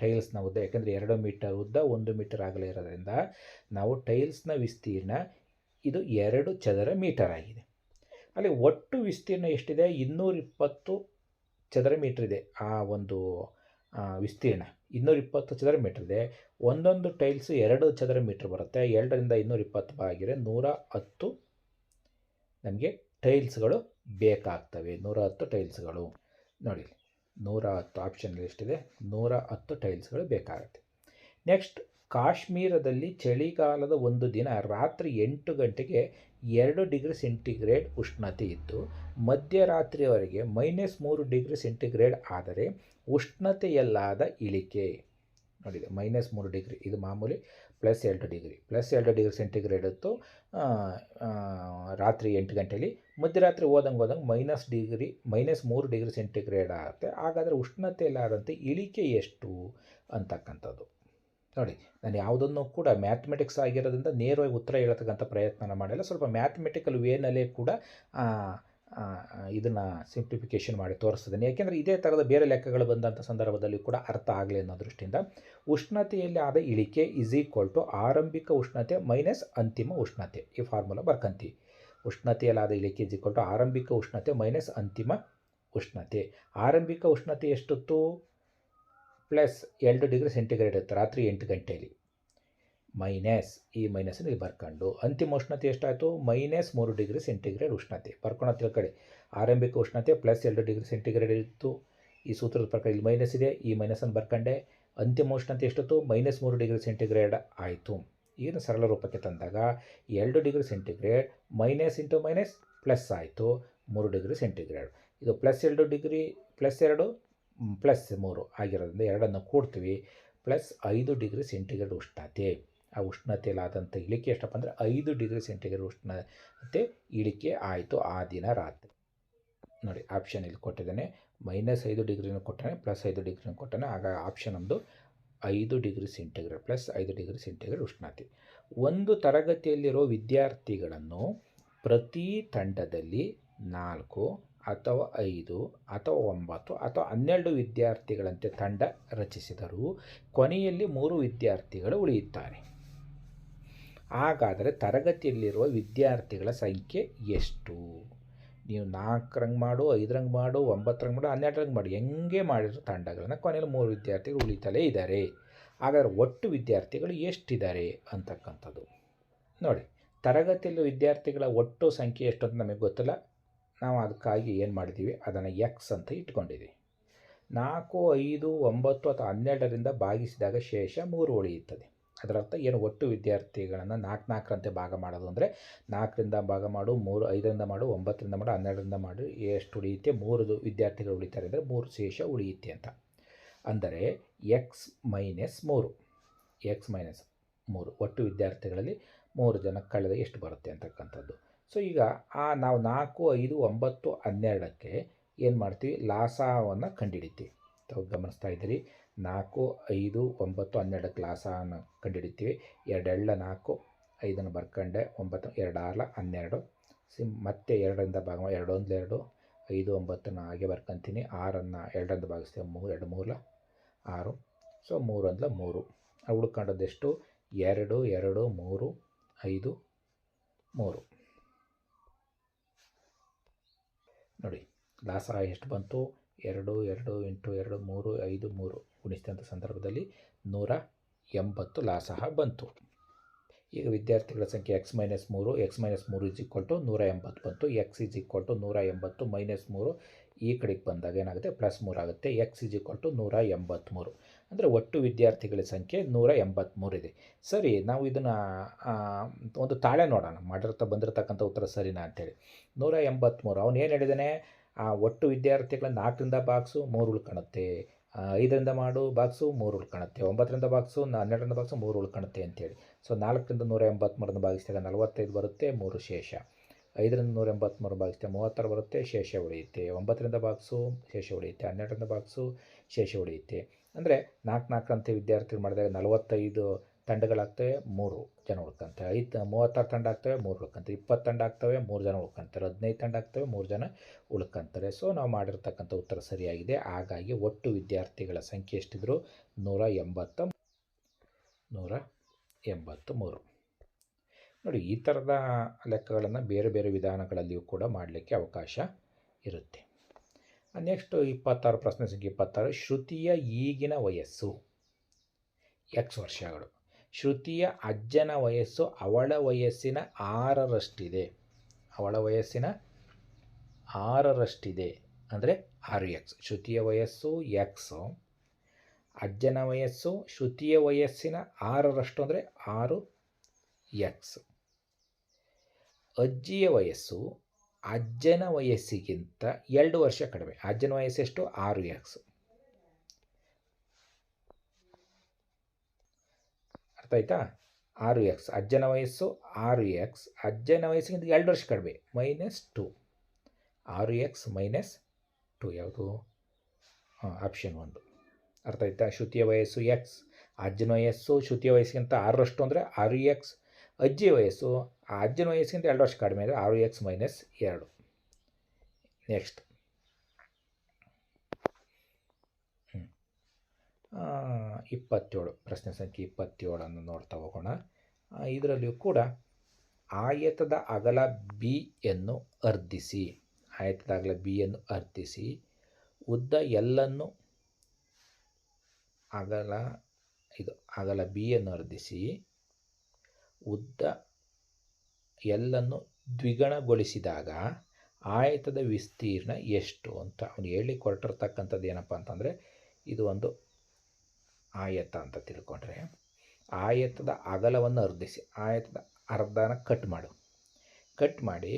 ಟೈಲ್ಸ್ನ ಉದ್ದ, ಯಾಕೆಂದರೆ ಎರಡು ಮೀಟರ್ ಉದ್ದ ಒಂದು ಮೀಟರ್ ಆಗಲೇ ಇರೋದ್ರಿಂದ ನಾವು ಟೈಲ್ಸ್ನ ವಿಸ್ತೀರ್ಣ ಇದು ಎರಡು ಚದರ ಮೀಟರ್ ಆಗಿದೆ. ಅಲ್ಲಿ ಒಟ್ಟು ವಿಸ್ತೀರ್ಣ ಎಷ್ಟಿದೆ? ಇನ್ನೂರಿಪ್ಪತ್ತು ಚದರ ಮೀಟ್ರ್ ಇದೆ ಆ ಒಂದು ವಿಸ್ತೀರ್ಣ. ಇನ್ನೂರಿಪ್ಪತ್ತು ಚದರ ಮೀಟರ್ ಇದೆ. ಒಂದೊಂದು ಟೈಲ್ಸು ಎರಡು ಚದರ ಮೀಟ್ರ್ ಬರುತ್ತೆ. ಎರಡರಿಂದ ಇನ್ನೂರಿಪ್ಪತ್ತು ಬಾಗಿರೆ ನೂರ ಹತ್ತು ನಮಗೆ ಟೈಲ್ಸ್ಗಳು ಬೇಕಾಗ್ತವೆ. ನೂರ ಹತ್ತು ಟೈಲ್ಸ್ಗಳು ನೋಡಿ ನೂರ ಹತ್ತು ಆಪ್ಷನ್ ಎಷ್ಟಿದೆ? ನೂರ ಹತ್ತು ಟೈಲ್ಸ್ಗಳು ಬೇಕಾಗುತ್ತೆ. ನೆಕ್ಸ್ಟ್ ಕಾಶ್ಮೀರದಲ್ಲಿ ಚಳಿಗಾಲದ ಒಂದು ದಿನ ರಾತ್ರಿ ಎಂಟು ಗಂಟೆಗೆ ಎರಡು ಡಿಗ್ರಿ ಸೆಂಟಿಗ್ರೇಡ್ ಉಷ್ಣತೆ ಇತ್ತು. ಮಧ್ಯರಾತ್ರಿವರೆಗೆ ಮೈನಸ್ ಮೂರು ಡಿಗ್ರಿ ಸೆಂಟಿಗ್ರೇಡ್ ಆದರೆ ಉಷ್ಣತೆಯಲ್ಲಾದ ಇಳಿಕೆ. ನೋಡಿದೆ, ಮೈನಸ್ ಮೂರು ಡಿಗ್ರಿ, ಇದು ಮಾಮೂಲಿ ಪ್ಲಸ್ ಎರಡು ಡಿಗ್ರಿ. ಪ್ಲಸ್ ಎರಡು ಡಿಗ್ರಿ ಸೆಂಟಿಗ್ರೇಡ್ ಇತ್ತು. ರಾತ್ರಿ ಎಂಟು ಗಂಟೆಯಲ್ಲಿ ಮಧ್ಯರಾತ್ರಿ ಹೋದಂಗೆ ಹೋದಂಗೆ ಮೈನಸ್ ಡಿಗ್ರಿ, ಮೈನಸ್ ಮೂರು ಡಿಗ್ರಿ ಸೆಂಟಿಗ್ರೇಡ್ ಆಗುತ್ತೆ. ಹಾಗಾದರೆ ಉಷ್ಣತೆಯಲ್ಲಾದಂತೆ ಇಳಿಕೆ ಎಷ್ಟು ಅಂತಕ್ಕಂಥದ್ದು. ನೋಡಿ, ನಾನು ಯಾವುದನ್ನು ಕೂಡ ಮ್ಯಾಥಮೆಟಿಕ್ಸ್ ಆಗಿರೋದ್ರಿಂದ ನೇರವಾಗಿ ಉತ್ತರ ಹೇಳತಕ್ಕಂಥ ಪ್ರಯತ್ನ ಮಾಡಿಲ್ಲ. ಸ್ವಲ್ಪ ಮ್ಯಾಥಮೆಟಿಕಲ್ ವೇನಲ್ಲೇ ಕೂಡ ಇದನ್ನು ಸಿಂಪ್ಲಿಫಿಕೇಶನ್ ಮಾಡಿ ತೋರಿಸ್ತಿದ್ದೇನೆ. ಯಾಕೆಂದರೆ ಇದೇ ಥರದ ಬೇರೆ ಲೆಕ್ಕಗಳು ಬಂದಂಥ ಸಂದರ್ಭದಲ್ಲಿ ಕೂಡ ಅರ್ಥ ಆಗಲಿ ಅನ್ನೋ ದೃಷ್ಟಿಯಿಂದ, ಉಷ್ಣತೆಯಲ್ಲಿ ಆದ ಇಳಿಕೆ ಇಸ್ ಈಕ್ವಲ್ ಟು ಆರಂಭಿಕ ಉಷ್ಣತೆ ಮೈನಸ್ ಅಂತಿಮ ಉಷ್ಣತೆ. ಈ ಫಾರ್ಮುಲಾ ಬರ್ಕಂತೀವಿ ಉಷ್ಣತೆಯಲ್ಲಾದ ಇಳಿಕೆ ಇಸ್ ಈಕ್ವಲ್ ಟು ಆರಂಭಿಕ ಉಷ್ಣತೆ ಮೈನಸ್ ಅಂತಿಮ ಉಷ್ಣತೆ. ಆರಂಭಿಕ ಉಷ್ಣತೆ ಎಷ್ಟೊತ್ತು? ಪ್ಲಸ್ ಎರಡು ಡಿಗ್ರಿ ಸೆಂಟಿಗ್ರೇಡ್ ಇರುತ್ತೆ ರಾತ್ರಿ ಎಂಟು ಗಂಟೆಯಲ್ಲಿ. ಮೈನಸ್ ಈ ಮೈನಸನ್ನು ಇಲ್ಲಿ ಬರ್ಕೊಂಡು ಅಂತಿಮ ಉಷ್ಣತೆ ಎಷ್ಟಾಯಿತು? ಮೈನಸ್ ಮೂರು ಡಿಗ್ರಿ ಸೆಂಟಿಗ್ರೇಡ್ ಉಷ್ಣತೆ. ಬರ್ಕೊಂಡು ತಿಳ್ಕೊಳ್ಳಿ. ಆರಂಭಿಕ ಉಷ್ಣತೆ ಪ್ಲಸ್ ಎರಡು ಡಿಗ್ರಿ ಸೆಂಟಿಗ್ರೇಡ್ ಇತ್ತು. ಈ ಸೂತ್ರದ ಪ್ರಕಾರ ಇಲ್ಲಿ ಮೈನಸ್ ಇದೆ. ಈ ಮೈನಸನ್ನು ಬರ್ಕೊಂಡೆ. ಅಂತಿಮ ಉಷ್ಣತೆ ಎಷ್ಟೊತ್ತು? ಮೈನಸ್ ಮೂರು ಡಿಗ್ರಿ ಸೆಂಟಿಗ್ರೇಡ್ ಆಯಿತು. ಏನು ಸರಳ ರೂಪಕ್ಕೆ ತಂದಾಗ ಎರಡು degree centigrade minus into minus plus ಆಯಿತು. ಮೂರು ಡಿಗ್ರಿ ಸೆಂಟಿಗ್ರೇಡ್ ಇದು ಪ್ಲಸ್ ಎರಡು ಡಿಗ್ರಿ ಪ್ಲಸ್ ಎರಡು ಪ್ಲಸ್ ಮೂರು ಆಗಿರೋದ್ರಿಂದ ಎರಡನ್ನು ಕೂಡ್ತೀವಿ. ಪ್ಲಸ್ ಐದು ಡಿಗ್ರಿ ಸೆಂಟಿಗ್ರೇಡ್ ಉಷ್ಣತೆ. ಆ ಉಷ್ಣತೆಯಲ್ಲಾದಂಥ ಇಳಿಕೆ ಎಷ್ಟಪ್ಪ ಅಂದರೆ ಐದು ಡಿಗ್ರಿ ಸೆಂಟಿಗ್ರೇಡ್ ಉಷ್ಣತೆ ಇಳಿಕೆ ಆಯಿತು ಆ ದಿನ ರಾತ್ರಿ. ನೋಡಿ ಆಪ್ಷನ್ ಇಲ್ಲಿ ಕೊಟ್ಟಿದ್ದಾನೆ. ಮೈನಸ್ ಐದು ಡಿಗ್ರಿನೂ ಕೊಟ್ಟಾನೆ ಪ್ಲಸ್ ಐದು ಡಿಗ್ರಿನೂ ಕೊಟ್ಟಾನೆ ಆಗ ಆಪ್ಷನ್ ನಮ್ಮದು ಐದು ಡಿಗ್ರಿ ಸೆಂಟಿಗ್ರೇಡ್ ಪ್ಲಸ್ ಐದು ಡಿಗ್ರಿ ಸೆಂಟಿಗ್ರೇಡ್ ಉಷ್ಣತೆ. ಒಂದು ತರಗತಿಯಲ್ಲಿರೋ ವಿದ್ಯಾರ್ಥಿಗಳನ್ನು ಪ್ರತಿ ತಂಡದಲ್ಲಿ ನಾಲ್ಕು ಅಥವಾ ಐದು ಅಥವಾ ಒಂಬತ್ತು ಅಥವಾ ಹನ್ನೆರಡು ವಿದ್ಯಾರ್ಥಿಗಳಂತೆ ತಂಡ ರಚಿಸಿದರು ಕೊನೆಯಲ್ಲಿ ಮೂರು ವಿದ್ಯಾರ್ಥಿಗಳು ಉಳಿಯುತ್ತಾರೆ. ಹಾಗಾದರೆ ತರಗತಿಯಲ್ಲಿರುವ ವಿದ್ಯಾರ್ಥಿಗಳ ಸಂಖ್ಯೆ ಎಷ್ಟು? ನೀವು ನಾಲ್ಕರಂಗೆ ಮಾಡು ಐದರಂಗೆ ಮಾಡು ಒಂಬತ್ತರಂಗೆ ಮಾಡು ಹನ್ನೆರಡರಂಗೆ ಮಾಡು, ಹೆಂಗೆ ಮಾಡಿರೋ ತಂಡಗಳನ್ನು ಕೊನೆಯಲ್ಲಿ ಮೂರು ವಿದ್ಯಾರ್ಥಿಗಳು ಉಳಿತಲೇ ಇದ್ದಾರೆ. ಹಾಗಾದರೆ ಒಟ್ಟು ವಿದ್ಯಾರ್ಥಿಗಳು ಎಷ್ಟಿದ್ದಾರೆ ಅಂತಕ್ಕಂಥದ್ದು. ನೋಡಿ, ತರಗತಿಯಲ್ಲಿ ವಿದ್ಯಾರ್ಥಿಗಳ ಒಟ್ಟು ಸಂಖ್ಯೆ ಎಷ್ಟು ಅಂತ ನಮಗೆ ಗೊತ್ತಿಲ್ಲ? ನಾವು ಅದಕ್ಕಾಗಿ ಏನು ಮಾಡಿದ್ದೀವಿ ಅದನ್ನು ಎಕ್ಸ್ ಅಂತ ಇಟ್ಕೊಂಡಿದ್ದೀವಿ ನಾಲ್ಕು, ಐದು, ಒಂಬತ್ತು ಅಥವಾ ಹನ್ನೆರಡರಿಂದ ಭಾಗಿಸಿದಾಗ ಶೇಷ ಮೂರು ಉಳಿಯುತ್ತದೆ ಅದರರ್ಥ ಏನು ಒಟ್ಟು ವಿದ್ಯಾರ್ಥಿಗಳನ್ನು ನಾಲ್ಕು ನಾಲ್ಕರಂತೆ ಭಾಗ ಮಾಡೋದು ಅಂದರೆ ನಾಲ್ಕರಿಂದ ಭಾಗ ಮಾಡು, ಮೂರು, ಐದರಿಂದ ಮಾಡು, ಒಂಬತ್ತರಿಂದ ಮಾಡು, ಹನ್ನೆರಡರಿಂದ ಮಾಡು, ಎಷ್ಟು ಉಳಿಯುತ್ತೆ? ಮೂರು ವಿದ್ಯಾರ್ಥಿಗಳು ಉಳಿತಾರೆ ಅಂದರೆ ಮೂರು ಶೇಷ ಉಳಿಯುತ್ತೆ ಅಂತ. ಅಂದರೆ ಎಕ್ಸ್ ಮೈನಸ್ ಮೂರು. ಎಕ್ಸ್ ಮೈನಸ್ ಮೂರು. ಒಟ್ಟು ವಿದ್ಯಾರ್ಥಿಗಳಲ್ಲಿ ಮೂರು ಜನ ಕಳೆದ ಎಷ್ಟು ಬರುತ್ತೆ ಅಂತಕ್ಕಂಥದ್ದು. ಸೊ ಈಗ ಆ ನಾವು ನಾಲ್ಕು, ಐದು, ಒಂಬತ್ತು, ಹನ್ನೆರಡಕ್ಕೆ ಏನು ಮಾಡ್ತೀವಿ? ಲಾಸವನ್ನು ಕಂಡುಹಿಡಿತೀವಿ ತಾವು ಗಮನಿಸ್ತಾ ಇದ್ದೀರಿ. ನಾಲ್ಕು, ಐದು, ಒಂಬತ್ತು, ಹನ್ನೆರಡಕ್ಕೆ ಲಾಸವನ್ನು ಕಂಡುಹಿಡಿತೀವಿ ಎರಡೆಳ್ಳ ನಾಲ್ಕು, ಐದನ್ನು ಬರ್ಕೊಂಡೆ, ಒಂಬತ್ತು ಎರಡು ಆರ್ಲ ಹನ್ನೆರಡು. ಸಿಮ್ ಮತ್ತೆ ಎರಡರಿಂದ ಭಾಗ ಎರಡೊಂದು ಎರಡು, ಐದು, ಒಂಬತ್ತನ್ನು ಹಾಗೆ ಬರ್ಕೊತೀನಿ. ಆರನ್ನು ಎರಡರಿಂದ ಭಾಗಿಸ್ತೀವಿ. ಮೂರು, ಎರಡು ಮೂರ ಆರು. ಸೊ ಮೂರು ಅಂದ್ಲ ಮೂರು. ಉಳ್ಕೊಂಡದ್ದೆಷ್ಟು ಎರಡು ಎರಡು, ಮೂರು, ಐದು, ಮೂರು. ನೋಡಿ ಲಾಸ ಎಷ್ಟು ಬಂತು? ಎರಡು ಎರಡು ಇಂಟು ಎರಡು, ಮೂರು, ಐದು, ಮೂರು. ಗುಣಿಸಿದಂಥ ಸಂದರ್ಭದಲ್ಲಿ ನೂರ ಎಂಬತ್ತು ಲಾಸಹ ಬಂತು. ಈಗ ವಿದ್ಯಾರ್ಥಿಗಳ ಸಂಖ್ಯೆ ಎಕ್ಸ್ ಮೈನಸ್ ಮೂರು ಎಕ್ಸ್ ಮೈನಸ್ ಮೂರು ಇಸ್ ಈಕ್ವಲ್ ಟು ನೂರ ಎಂಬತ್ತು ಬಂತು. ಎಕ್ಸ್ ಇಸ್ ಈಕ್ವಲ್ ಟು ನೂರ ಎಂಬತ್ತು ಮೈನಸ್ ಮೂರು ಈ ಕಡೆಗೆ ಬಂದಾಗ ಏನಾಗುತ್ತೆ? ಪ್ಲಸ್ ಮೂರು ಆಗುತ್ತೆ. ಎಕ್ಸ್ ಇಸ್ ಈಕ್ವಲ್ ಟು ನೂರ ಎಂಬತ್ತ್ಮೂರು ಅಂದರೆ ಒಟ್ಟು ವಿದ್ಯಾರ್ಥಿಗಳ ಸಂಖ್ಯೆ ನೂರ ಎಂಬತ್ತ್ಮೂರಿದೆ ಸರಿ, ನಾವು ಇದನ್ನು ಒಂದು ತಾಳೆ ನೋಡೋಣ. ಮಾಡಿರ್ತಾ, ಬಂದಿರತಕ್ಕಂಥ ಉತ್ತರ ಸರಿನಾ ಅಂತೇಳಿ. ನೂರ ಎಂಬತ್ತ್ಮೂರು ಅವನು ಏನು ಹೇಳಿದಾನೆ? ಆ, ಒಟ್ಟು ವಿದ್ಯಾರ್ಥಿಗಳ ನಾಲ್ಕರಿಂದ ಬಾಕ್ಸು ಮೂರು ಉಳ್ಕೊಳುತ್ತೆ ಐದರಿಂದ ಮಾಡು ಬಾಕ್ಸು ಮೂರು ಉಳ್ಕೊಳುತ್ತೆ ಒಂಬತ್ತರಿಂದ ಬಾಕ್ಸು ಹನ್ನೆರಡರಿಂದ ಬಾಕ್ಸು ಮೂರು ಉಳ್ಕೊಳುತ್ತೆ ಅಂತೇಳಿ. ಸೊ ನಾಲ್ಕರಿಂದ ನೂರ ಎಂಬತ್ತ್ಮೂರನ್ನು ಭಾಗಿಸಿದಾಗ ನಲವತ್ತೈದು ಬರುತ್ತೆ, ಮೂರು ಶೇಷ. ಐದರಿಂದ ನೂರ ಎಂಬತ್ತ್ಮೂರು ಭಾಗಿಸಿದೆ ಮೂವತ್ತಾರು ಬರುತ್ತೆ, ಶೇಷ ಉಳಿಯುತ್ತೆ. ಒಂಬತ್ತರಿಂದ ಬಾಕ್ಸು, ಶೇಷ ಉಳಿಯುತ್ತೆ. ಹನ್ನೆರಡರಿಂದ ಬಾಕ್ಸು, ಶೇಷ ಉಳಿಯುತ್ತೆ. ಅಂದರೆ ನಾಲ್ಕು ಅಂತ ವಿದ್ಯಾರ್ಥಿಗಳು ಮಾಡಿದಾಗ ನಲವತ್ತೈದು ತಂಡಗಳಾಗ್ತವೆ ಮೂರು ಜನ ಉಳ್ಕೊಂತಾರೆ ಐದು, ಮೂವತ್ತಾರು ತಂಡ ಆಗ್ತವೆ, ಮೂರು ಉಳ್ಕೊಂತಾರೆ ಇಪ್ಪತ್ತು ತಂಡ ಆಗ್ತವೆ, ಮೂರು ಜನ ಉಳ್ಕಂತಾರೆ ಹದಿನೈದು ತಂಡ ಆಗ್ತವೆ, ಮೂರು ಜನ ಉಳ್ಕೊಂತಾರೆ. ಸೊ ನಾವು ಮಾಡಿರ್ತಕ್ಕಂಥ ಉತ್ತರ ಸರಿಯಾಗಿದೆ. ಹಾಗಾಗಿ ಒಟ್ಟು ವಿದ್ಯಾರ್ಥಿಗಳ ಸಂಖ್ಯೆ ಎಷ್ಟಿದ್ರು? ನೂರ ಎಂಬತ್ತ, ನೂರ ಎಂಬತ್ತು ಮೂರು. ನೋಡಿ, ಈ ಥರದ ಲೆಕ್ಕಗಳನ್ನು ಬೇರೆ ಬೇರೆ ವಿಧಾನಗಳಲ್ಲಿಯೂ ಕೂಡ ಮಾಡಲಿಕ್ಕೆ ಅವಕಾಶ ಇರುತ್ತೆ. ನೆಕ್ಸ್ಟು ಇಪ್ಪತ್ತಾರು, ಪ್ರಶ್ನೆ ಸಂಖ್ಯೆ ಇಪ್ಪತ್ತಾರು. ಶ್ರುತಿಯ ಈಗಿನ ವಯಸ್ಸು. ಎಕ್ಸ್ ವರ್ಷಗಳು. ಶ್ರುತಿಯ ಅಜ್ಜನ ವಯಸ್ಸು ಅವಳ ವಯಸ್ಸಿನ ಆರರಷ್ಟಿದೆ. ಅವಳ ವಯಸ್ಸಿನ ಆರರಷ್ಟಿದೆ ಅಂದರೆ ಆರು ಎಕ್ಸ್ ಶ್ರುತಿಯ ವಯಸ್ಸು ಎಕ್ಸು ಅಜ್ಜನ ವಯಸ್ಸು ಶ್ರುತಿಯ ವಯಸ್ಸಿನ ಆರರಷ್ಟು ಅಂದರೆ ಆರು ಎಕ್ಸ್ ಅಜ್ಜಿಯ ವಯಸ್ಸು ಅಜ್ಜನ ವಯಸ್ಸಿಗಿಂತ ಎರಡು ವರ್ಷ ಕಡಿಮೆ. ಅಜ್ಜನ ವಯಸ್ಸೆಷ್ಟು ಆರು ಎಕ್ಸ್ ಅರ್ಥ ಆಯ್ತಾ? ಆರು ಎಕ್ಸ್ ಅಜ್ಜನ ವಯಸ್ಸು ಆರು ಎಕ್ಸ್ ಅಜ್ಜನ ವಯಸ್ಸಿಗಿಂತ ಎರಡು ವರ್ಷ ಕಡಿಮೆ. Minus two. ಆರು ಎಕ್ಸ್ ಮೈನಸ್ ಟು. ಯಾವುದು? ಹಾಂ, ಆಪ್ಷನ್ ಒಂದು. ಅರ್ಥ ಆಯ್ತಾ? ಶ್ರುತಿಯ ವಯಸ್ಸು ಎಕ್ಸ್ ಅಜ್ಜನ ವಯಸ್ಸು ಶ್ರುತಿಯ ವಯಸ್ಸಿಗಿಂತ ಆರರಷ್ಟು ಅಂದರೆ ಆರು ಎಕ್ಸ್ ಅಜ್ಜಿ ವಯಸ್ಸು ಆ ಅಜ್ಜನ ವಯಸ್ಸಿಗಿಂತ ಎರಡು ವರ್ಷ ಕಡಿಮೆ ಅಂದರೆ ಆರು ಎಕ್ಸ್ ಮೈನಸ್ ಎರಡು. ನೆಕ್ಸ್ಟ್. ಇಪ್ಪತ್ತೇಳು. ಪ್ರಶ್ನೆ ಸಂಖ್ಯೆ ಇಪ್ಪತ್ತೇಳನ್ನು ನೋಡ್ತಾ ಹೋಗೋಣ. ಇದರಲ್ಲಿಯೂ ಕೂಡ ಆಯತದ ಅಗಲ ಬಿ ಯನ್ನು ಅರ್ಧಿಸಿ. ಆಯತದ ಅಗಲ ಬಿ ಯನ್ನು ಅರ್ಧಿಸಿ. ಉದ್ದ ಎಲ್ಲನ್ನು ಅಗಲ, ಇದು ಅಗಲ ಬಿಯನ್ನು ಅರ್ಧಿಸಿ. ಉದ್ದ ಎಲ್ಲನ್ನು ದ್ವಿಗುಣಗೊಳಿಸಿದಾಗ ಆಯತದ ವಿಸ್ತೀರ್ಣ ಎಷ್ಟು ಅಂತ ಅವನು ಹೇಳಿ ಕೊಟ್ಟಿರ್ತಕ್ಕಂಥದ್ದು ಏನಪ್ಪ ಅಂತಂದರೆ ಇದು ಒಂದು ಆಯತ ಅಂತ ತಿಳ್ಕೊಂಡ್ರೆ, ಆಯತದ ಅಗಲವನ್ನು ಅರ್ಧಿಸಿ, ಆಯತದ ಅರ್ಧನ ಕಟ್ ಮಾಡು. ಕಟ್ ಮಾಡಿ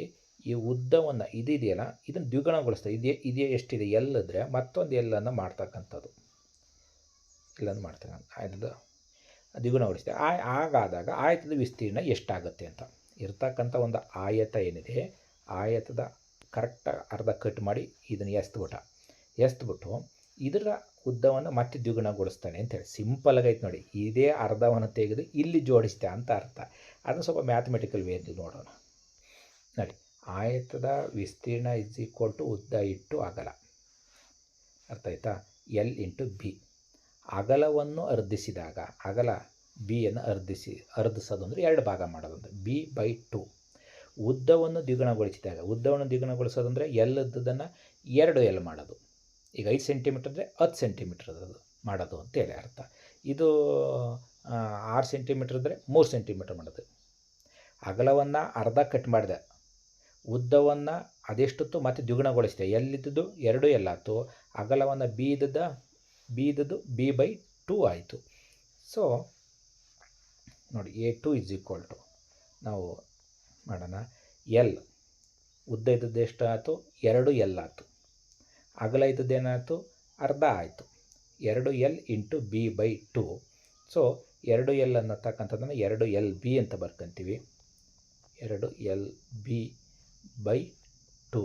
ಈ ಉದ್ದವನ್ನು ಇದಿದೆಯಲ್ಲ, ಇದನ್ನು ದ್ವಿಗುಣಗೊಳಿಸ್ತಾ ಇದೆ ಇದೆಯೇ ಎಷ್ಟಿದೆ? ಎಲ್ಲದ್ರೆ ಮತ್ತೊಂದು ಎಲ್ಲನ್ನು ಮಾಡ್ತಕ್ಕಂಥದ್ದು. ಎಲ್ಲನ್ನು ಮಾಡ್ತಕ್ಕಂಥ ಆಯತದ ದ್ವಿಗುಣಗೊಳಿಸಿದೆ ಆ ಹಾಗಾದಾಗ ಆಯತದ ವಿಸ್ತೀರ್ಣ ಎಷ್ಟಾಗುತ್ತೆ ಅಂತ. ಇರ್ತಕ್ಕಂಥ ಒಂದು ಆಯತ ಏನಿದೆ, ಆಯತದ ಕರೆಕ್ಟ್ ಅರ್ಧ ಕಟ್ ಮಾಡಿ ಇದನ್ನು ಎಸ್ತ್ಬಿಟ್ಟ ಎಸ್ತ್ಬಿಟ್ಟು ಇದರ ಉದ್ದವನ್ನು ಮತ್ತೆ ದ್ವಿಗುಣಗೊಳಿಸ್ತಾನೆ ಅಂತೇಳಿ. ಸಿಂಪಲ್ ಆಗೈತೆ ನೋಡಿ. ಇದೇ ಅರ್ಧವನ್ನು ತೆಗೆದು ಇಲ್ಲಿ ಜೋಡಿಸ್ತೆ ಅಂತ ಅರ್ಥ. ಅದನ್ನು ಸ್ವಲ್ಪ ಮ್ಯಾಥಮೆಟಿಕಲ್ ವೇದಲ್ಲಿ ನೋಡೋಣ. ನೋಡಿ. ಆಯತದ ವಿಸ್ತೀರ್ಣ ಇಸ್ ಈಕ್ವಲ್ ಟು ಉದ್ದ ಇಟ್ಟು ಅಗಲ. ಅರ್ಥ ಆಯ್ತಾ? ಎಲ್ ಇಂಟು ಬಿ ಅಗಲವನ್ನು ಅರ್ಧಿಸಿದಾಗ, ಅಗಲ ಬಿಯನ್ನು ಅರ್ಧಿಸಿ, ಅರ್ಧಿಸೋದು ಅಂದರೆ ಎರಡು ಭಾಗ ಮಾಡೋದು ಅಂದರೆ ಬಿ ಬೈ ಟು ಉದ್ದವನ್ನು ದ್ವಿಗುಣಗೊಳಿಸಿದಾಗ, ಉದ್ದವನ್ನು ದ್ವಿಗುಣಗೊಳಿಸೋದಂದ್ರೆ ಎಲ್ಲದನ್ನು ಎರಡು ಎಲ್ ಮಾಡೋದು. ಈಗ ಐದು ಸೆಂಟಿಮೀಟ್ರ್ ಅಂದರೆ ಹತ್ತು ಸೆಂಟಿಮೀಟ್ರ್ ಮಾಡೋದು ಅಂತೇಳಿ ಅರ್ಥ. ಇದು ಆರು ಸೆಂಟಿಮೀಟ್ರ್ ಅಂದರೆ ಮೂರು ಸೆಂಟಿಮೀಟ್ರ್ ಮಾಡೋದು. ಅಗಲವನ್ನು ಅರ್ಧ ಕಟ್ ಮಾಡಿದೆ. ಉದ್ದವನ್ನು ಅದೆಷ್ಟೊತ್ತು ಮತ್ತೆ ದ್ವಿಗುಣಗೊಳಿಸಿದೆ. ಎಲ್ಲಿದ್ದದ್ದು ಎರಡು ಎಲ್ಲಾತು ಅಗಲವನ್ನು ಬೀದದ ಬೀದದ್ದು ಬಿ ಬೈ ಟೂ ಆಯಿತು. ಸೊ ನೋಡಿ A two is equal to ನಾವು ಮಾಡೋಣ. ಎಲ್ ಉದ್ದ ಇದ್ದದ್ದು ಎಷ್ಟು ಆಯಿತು? ಎರಡು ಎಲ್ ಆಯಿತು. ಅಗಲ ಇದ್ದದ್ದೇನಾಯಿತು ಅರ್ಧ ಆಯಿತು. ಎರಡು L into B by two so ಎರಡು ಎಲ್ ಅನ್ನತಕ್ಕಂಥದ್ದನ್ನು ಎರಡು ಎಲ್ ಬಿ ಅಂತ ಬರ್ಕೊಂತೀವಿ. ಎರಡು ಎಲ್ ಬಿ ಬೈ ಟು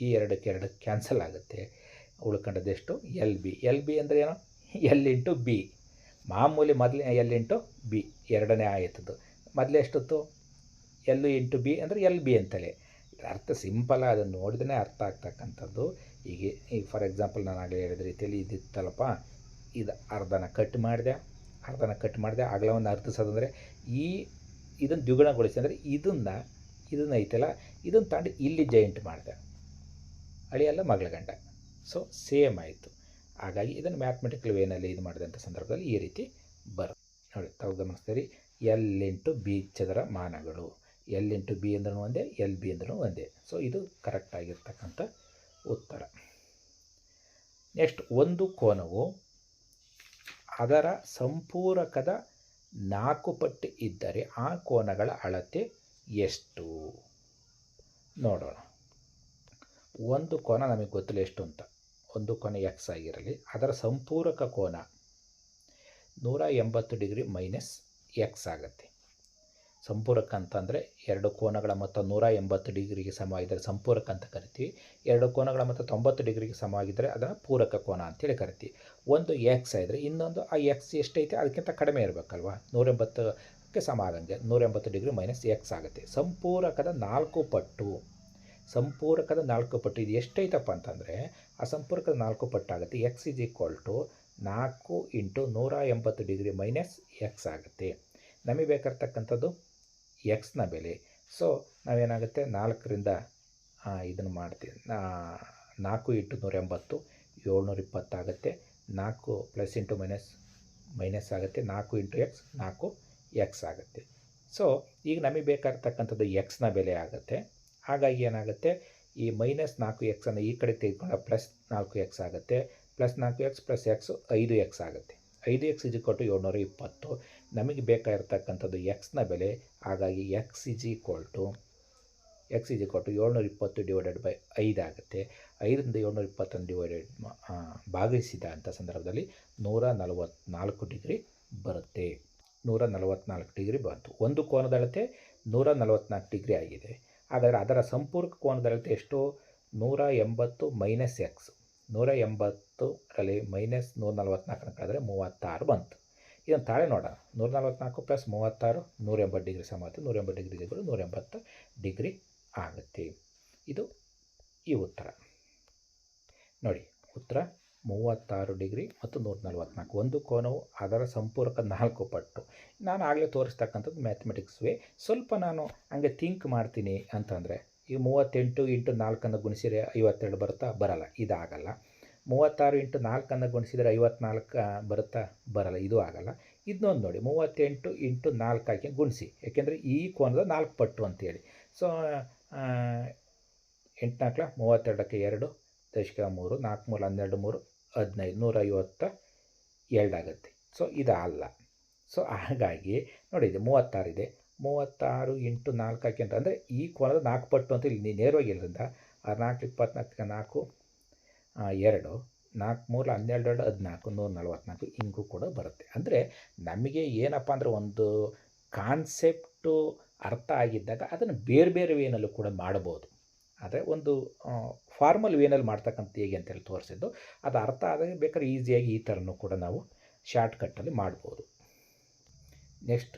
ಈ ಎರಡಕ್ಕೆ ಎರಡು ಕ್ಯಾನ್ಸಲ್ ಆಗುತ್ತೆ. ಉಳ್ಕೊಂಡದ್ದೆಷ್ಟು ಎಲ್ ಬಿ ಎಲ್ ಬಿ ಅಂದರೆ ಏನು? ಎಲ್ ಇಂಟು ಬಿ ಮಾಮೂಲಿ ಮೊದಲನೇ ಎಲ್ ಇಂಟು ಬಿ, ಎರಡನೇ ಆಯಿತದ್ದು ಮೊದಲೇ ಎಷ್ಟೊತ್ತು? ಎಲ್ ಇಂಟು ಬಿ ಅಂದರೆ ಎಲ್ ಬಿ ಅಂತಲೇ ಅರ್ಥ ಸಿಂಪಲ್ ಅದನ್ನು ನೋಡಿದ್ರೆ ಅರ್ಥ ಆಗ್ತಕ್ಕಂಥದ್ದು. ಈಗ ಈಗ ಫಾರ್ ಎಕ್ಸಾಂಪಲ್ ನಾನು ಆಗಲೇ ಹೇಳಿದ ರೀತಿಯಲ್ಲಿ ಇದಿತ್ತಲ್ಲಪ್ಪ. ಇದು ಅರ್ಧನ ಕಟ್ ಮಾಡಿದೆ, ಅರ್ಧನ ಕಟ್ ಮಾಡಿದೆ, ಆಗಲ ಒಂದು ಅರ್ಥಿಸೋದಂದರೆ ಈ ಇದನ್ನು ದ್ವಿಗುಣಗೊಳಿಸಿ ಅಂದರೆ ಇದನ್ನು ಇದನ್ನು ಐತಲ್ಲ, ಇದನ್ನು ತಗೊಂಡು ಇಲ್ಲಿ ಜಾಯಿಂಟ್ ಮಾಡಿದೆ. ಅಳಿಯಲ್ಲ ಮಗಳ ಗಂಡ. ಸೊ ಸೇಮ್ ಆಯಿತು. ಹಾಗಾಗಿ ಇದನ್ನು ಮ್ಯಾಥಮೆಟಿಕಲ್ ವೇನಲ್ಲಿ ಇದು ಮಾಡಿದಂಥ ಸಂದರ್ಭದಲ್ಲಿ ಈ ರೀತಿ ಬರುತ್ತೆ. ನೋಡಿ, ತಾವು ಗಮನಿಸ್ತೀರಿ. ಎಲ್ ಇಂಟು ಬಿ ಚದರ ಮಾನಗಳು. ಎಲ್ ಇಂಟು ಬಿ ಅಂದ್ರೂ ಒಂದೇ ಎಲ್ ಬಿ ಅಂದ್ರೂ ಒಂದೇ. ಸೊ ಇದು ಕರೆಕ್ಟ್ ಆಗಿರ್ತಕ್ಕಂಥ ಉತ್ತರ. ನೆಕ್ಸ್ಟ್ ಒಂದು ಕೋನವು ಅದರ ಸಂಪೂರಕದ ನಾಲ್ಕು ಪಟ್ಟು ಇದ್ದರೆ ಆ ಕೋನಗಳ ಅಳತೆ ಎಷ್ಟು? ನೋಡೋಣ. ಒಂದು ಕೋನ ನಮಗೆ ಗೊತ್ತಿಲ್ಲ ಎಷ್ಟು ಅಂತ. ಒಂದು ಕೋನ ಎಕ್ಸ್ ಆಗಿರಲಿ, ಅದರ ಸಂಪೂರಕ ಕೋನ ನೂರ ಎಂಬತ್ತು ಡಿಗ್ರಿ ಮೈನಸ್ ಎಕ್ಸ್ ಆಗುತ್ತೆ. ಸಂಪೂರಕ ಅಂತಂದರೆ ಎರಡು ಕೋನಗಳ ಮೊತ್ತ ನೂರ ಎಂಬತ್ತು ಡಿಗ್ರಿಗೆ ಸಮ ಇದ್ದರೆ ಸಂಪೂರಕ ಅಂತ ಕರಿತೀವಿ. ಎರಡು ಕೋನಗಳ ಮೊತ್ತ ತೊಂಬತ್ತು ಡಿಗ್ರಿಗೆ ಸಮ ಆಗಿದ್ದರೆ ಅದನ್ನು ಪೂರಕ ಕೋನ ಅಂತೇಳಿ ಕರಿತೀವಿ. ಒಂದು ಎಕ್ಸ್ ಆಗಿದ್ರೆ ಇನ್ನೊಂದು, ಆ ಎಕ್ಸ್ ಎಷ್ಟೈತೆ ಅದಕ್ಕಿಂತ ಕಡಿಮೆ ಇರಬೇಕಲ್ವಾ? ನೂರೆಂಬತ್ತಕ್ಕೆ ಸಮ ಆದಂಗೆ ನೂರೆಂಬತ್ತು ಡಿಗ್ರಿ ಮೈನಸ್ ಎಕ್ಸ್ ಆಗುತ್ತೆ. ಸಂಪೂರಕದ ನಾಲ್ಕು ಪಟ್ಟು, ಸಂಪೂರಕದ ನಾಲ್ಕು ಪಟ್ಟು ಇದು ಎಷ್ಟೈತಪ್ಪ ಅಂತಂದರೆ ಆ ಸಂಪರ್ಕದ ನಾಲ್ಕು ಪಟ್ಟಾಗುತ್ತೆ. ಎಕ್ಸ್ ಇಸ್ ಈಕ್ವಲ್ ಟು ನಾಲ್ಕು ಇಂಟು ನೂರ ಎಂಬತ್ತು ಡಿಗ್ರಿ ಮೈನಸ್ ಎಕ್ಸ್ ಆಗುತ್ತೆ. ನಮಗೆ ಬೇಕಾಗಿರ್ತಕ್ಕಂಥದ್ದು ಎಕ್ಸ್ನ ಬೆಲೆ. ಸೊ ನಾವೇನಾಗುತ್ತೆ? ನಾಲ್ಕರಿಂದ ಇದನ್ನು ಮಾಡ್ತೀವಿ. ನಾಲ್ಕು ಇಂಟು ನೂರ ಎಂಬತ್ತು ಏಳ್ನೂರ ಇಪ್ಪತ್ತಾಗುತ್ತೆ ನಾಲ್ಕು ಪ್ಲಸ್ ಇಂಟು ಮೈನಸ್ ಮೈನಸ್ ಆಗುತ್ತೆ. ನಾಲ್ಕು ಇಂಟು ಎಕ್ಸ್ ನಾಲ್ಕು ಎಕ್ಸ್ ಆಗುತ್ತೆ. ಸೊ ಈಗ ನಮಗೆ ಬೇಕಾಗಿರ್ತಕ್ಕಂಥದ್ದು ಎಕ್ಸ್ನ ಬೆಲೆ ಆಗುತ್ತೆ. ಹಾಗಾಗಿ ಏನಾಗುತ್ತೆ? ಈ ಮೈನಸ್ ನಾಲ್ಕು ಎಕ್ಸನ್ನು ಈ ಕಡೆ ತೆಗೆದುಕೊಂಡ ಪ್ಲಸ್ ನಾಲ್ಕು ಎಕ್ಸ್ ಆಗುತ್ತೆ. ಪ್ಲಸ್ ನಾಲ್ಕು ಎಕ್ಸ್ ಪ್ಲಸ್ ಎಕ್ಸ್ ಐದು ಎಕ್ಸ್ ಆಗುತ್ತೆ. ಐದು ಎಕ್ಸ್ ಇಜಿ ಕೊಟ್ಟು ಏಳ್ನೂರ ಇಪ್ಪತ್ತು. ನಮಗೆ ಬೇಕಾಗಿರ್ತಕ್ಕಂಥದ್ದು ಎಕ್ಸ್ನ ಬೆಲೆ. ಹಾಗಾಗಿ x is equal to, x is ಕೊಟ್ಟು ಏಳ್ನೂರ ಇಪ್ಪತ್ತು ಡಿವೈಡೆಡ್ ಬೈ ಐದು ಆಗುತ್ತೆ. ಐದರಿಂದ ಏಳ್ನೂರ ಇಪ್ಪತ್ತೊಂದು ಡಿವೈಡೆಡ್ ಭಾಗಿಸಿದ ಅಂಥ ಸಂದರ್ಭದಲ್ಲಿ ನೂರ ನಲವತ್ತ್ನಾಲ್ಕು ಡಿಗ್ರಿ ಬರುತ್ತೆ. ನೂರ ನಲವತ್ತ್ನಾಲ್ಕು ಡಿಗ್ರಿ ಬಂತು. ಒಂದು ಕೋನದ ಅಳತೆ ನೂರ ನಲವತ್ತ್ನಾಲ್ಕು ಡಿಗ್ರಿ ಆಗಿದೆ. ಹಾಗಾದರೆ ಅದರ ಸಂಪೂರ್ಣ ಕೋನದಲ್ಲಿ ಎಷ್ಟು? ನೂರ ಎಂಬತ್ತು ಮೈನಸ್ ಎಕ್ಸ್. ನೂರ ಎಂಬತ್ತರಲ್ಲಿ ಮೈನಸ್ ನೂರ ನಲ್ವತ್ನಾಲ್ಕನ ಕಳೆದ್ರೆ ಮೂವತ್ತಾರು ಬಂತು. ಇದನ್ನು ತಾಳೆ ನೋಡೋಣ. ನೂರ ನಲ್ವತ್ನಾಲ್ಕು ಪ್ಲಸ್ ಮೂವತ್ತಾರು, ನೂರ ಎಂಬತ್ತು ಡಿಗ್ರಿ ಸಮ ನೂರ ಎಂಬತ್ತು ಡಿಗ್ರಿ ಇದ್ದರೂ ನೂರ ಎಂಬತ್ತು ಡಿಗ್ರಿ ಆಗುತ್ತೆ. ಇದು ಈ ಉತ್ತರ. ನೋಡಿ, ಉತ್ತರ ಮೂವತ್ತಾರು ಡಿಗ್ರಿ ಮತ್ತು ನೂರ ನಲ್ವತ್ನಾಲ್ಕು ಒಂದು ಕೋನವು ಅದರ ಸಂಪೂರಕ ನಾಲ್ಕು ಪಟ್ಟು. ನಾನು ಆಗಲೇ ತೋರಿಸ್ತಕ್ಕಂಥದ್ದು ಮ್ಯಾಥಮೆಟಿಕ್ಸ್ ವೇ ಸ್ವಲ್ಪ ನಾನು ಹಂಗೆ ಥಿಂಕ್ ಮಾಡ್ತೀನಿ ಅಂತಂದರೆ, ಈ ಮೂವತ್ತೆಂಟು ಇಂಟು ನಾಲ್ಕನ್ನು ಗುಣಿಸಿದರೆ ಐವತ್ತೆರಡು ಬರುತ್ತಾ? ಬರಲ್ಲ. ಇದಾಗಲ್ಲ. ಮೂವತ್ತಾರು ಇಂಟು ನಾಲ್ಕನ್ನು ಗುಣಿಸಿದರೆ ಐವತ್ನಾಲ್ಕು ಬರುತ್ತಾ? ಬರಲ್ಲ. ಇದು ಆಗಲ್ಲ. ಇದನ್ನೊಂದು ನೋಡಿ. ಮೂವತ್ತೆಂಟು ಇಂಟು ನಾಲ್ಕು ಹಾಕಿ ಗುಣಿಸಿ. ಯಾಕೆಂದರೆ ಈ ಕೋನದ ನಾಲ್ಕು ಪಟ್ಟು ಅಂತೇಳಿ. ಸೊ ಎಂಟು ನಾಲ್ಕಲ ಮೂವತ್ತೆರಡಕ್ಕೆ ಎರಡು, ದಶಕ ಮೂರು, ನಾಲ್ಕು ಮೂರು, ಹನ್ನೆರಡು ಮೂರು ಹದಿನೈದು ನೂರ ಐವತ್ತ ಎರಡಾಗುತ್ತೆ. ಸೊ ಇದು ಅಲ್ಲ ಸೊ ಹಾಗಾಗಿ ನೋಡಿ ಇದು ಮೂವತ್ತಾರಿದೆ ಮೂವತ್ತಾರು ಇಂಟು ನಾಲ್ಕು ಹಾಕಿ ಅಂತ. ಅಂದರೆ ಈ ಕೋನದ ನಾಲ್ಕು ಪಟ್ಟು ಅಂತ ಇಲ್ಲಿ ನೇರವಾಗಿ ಇರೋದ್ರಿಂದ ಆ ನಾಲ್ಕು ಇಪ್ಪತ್ನಾಲ್ಕು, ನಾಲ್ಕು ಎರಡು, ನಾಲ್ಕು, ಮೂರು, ಹನ್ನೆರಡು, ಎರಡು, ಹದಿನಾಲ್ಕು, ನೂರ, ನಲ್ವತ್ನಾಲ್ಕು ಹಿಂಗೂ ಕೂಡ ಬರುತ್ತೆ. ಅಂದರೆ ನಮಗೆ ಏನಪ್ಪ ಅಂದರೆ ಒಂದು ಕಾನ್ಸೆಪ್ಟು ಅರ್ಥ ಆಗಿದ್ದಾಗ ಅದನ್ನು ಬೇರೆ ಬೇರೆ ವೇನಲ್ಲೂ ಕೂಡ ಮಾಡ್ಬೋದು. ಆದರೆ ಒಂದು ಫಾರ್ಮಲ್ ವೇನಲ್ಲಿ ಮಾಡ್ತಕ್ಕಂಥ ಹೇಗೆ ಅಂತೇಳಿ ತೋರಿಸಿದ್ದು. ಅದು ಅರ್ಥ ಆದಾಗ ಬೇಕಾದ್ರೆ ಈಸಿಯಾಗಿ ಈ ಥರನೂ ಕೂಡ ನಾವು ಶಾರ್ಟ್ಕಟ್ಟಲ್ಲಿ ಮಾಡ್ಬೋದು. ನೆಕ್ಸ್ಟ್